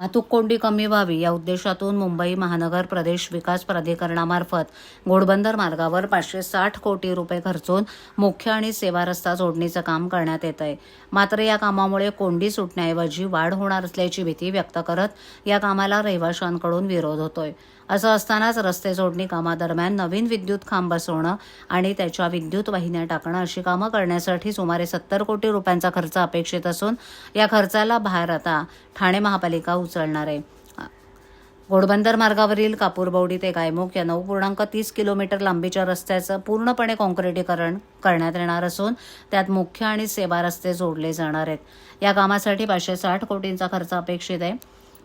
वाहतूक कोंडी कमी व्हावी या उद्देशातून मुंबई महानगर प्रदेश विकास प्राधिकरणामार्फत घोडबंदर मार्गावर पाचशे साठ कोटी रुपये खर्चून मुख्य आणि सेवा रस्ता जोडणीचं काम करण्यात येत आहे मात्र या कामामुळे कोंडी सुटण्याऐवजी वाढ होणार असल्याची भीती व्यक्त करत या कामाला रहिवाशांकडून विरोध होतोय. असं असतानाच रस्ते जोडणी कामादरम्यान नवीन विद्युत खांब बसवणं आणि त्याच्या विद्युत वाहिन्या टाकणं अशी कामं करण्यासाठी सुमारे सत्तर कोटी रुपयांचा खर्च अपेक्षित असून या खर्चाला भार आता ठाणे महापालिका उचलणार आहे. घोडबंदर मार्गावरील कापूरबावडी ते गायमुख या नऊ पूर्णांक तीस किलोमीटर लांबीच्या रस्त्याचं पूर्णपणे काँक्रिटीकरण करण्यात येणार असून त्यात मुख्य आणि सेवा रस्ते जोडले जाणार आहेत. या कामासाठी पाचशे साठ कोटींचा खर्च अपेक्षित आहे.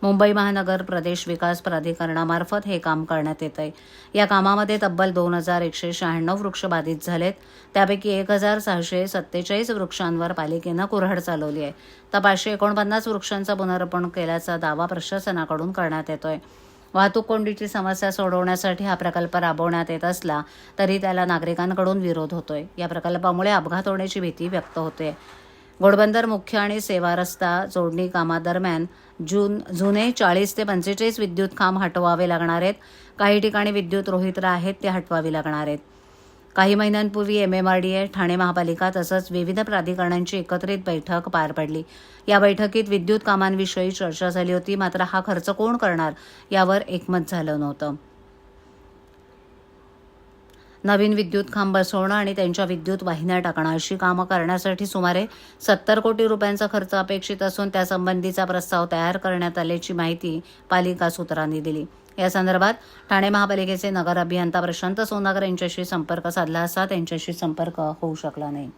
मुंबई महानगर प्रदेश विकास प्राधिकरणामार्फत हे काम करण्यात येत आहे या कामामध्ये तब्बल दोन हजार एकशे शहाण्णव वृक्ष बाधित झालेत. त्यापैकी एक हजार सहाशे सत्तेचाळीस वृक्षांवर पालिकेनं कुऱ्हाड चालवली आहे. तर पाचशे एकोणपन्नास वृक्षांचं पुनर्पण केल्याचा दावा प्रशासनाकडून करण्यात येतोय. वाहतूक कोंडीची समस्या सोडवण्यासाठी हा प्रकल्प राबवण्यात येत असला तरी त्याला नागरिकांकडून विरोध होतोय. या प्रकल्पामुळे अपघात होण्याची भीती व्यक्त होते घोडबंदर मुख्य आणि सेवा रस्ता जोडणी कामादरम्यान जून जुने चाळीस ते पंचेचाळीस विद्युत खांब हटवावे लागणार आहेत. काही ठिकाणी विद्युत रोहित्र आहेत ते हटवावी लागणार आहेत. काही महिन्यांपूर्वी M M R D A Thane महापालिका तसंच विविध प्राधिकरणांची एकत्रित बैठक पार पडली. या बैठकीत विद्युत कामांविषयी चर्चा झाली होती मात्र हा खर्च कोण करणार यावर एकमत झालं नव्हतं. नवीन विद्युत खांब बसवणं आणि त्यांच्या विद्युत वाहिन्या टाकणं. अशी कामं करण्यासाठी सुमारे सत्तर कोटी रुपयांचा खर्च अपेक्षित असून त्यासंबंधीचा प्रस्ताव तयार करण्यात आल्याची माहिती पालिका सूत्रांनी दिली. या संदर्भात ठाणे महापालिकेचे नगर अभियंता प्रशांत सोनागर यांच्याशी संपर्क साधला असता त्यांच्याशी संपर्क होऊ शकला नाही.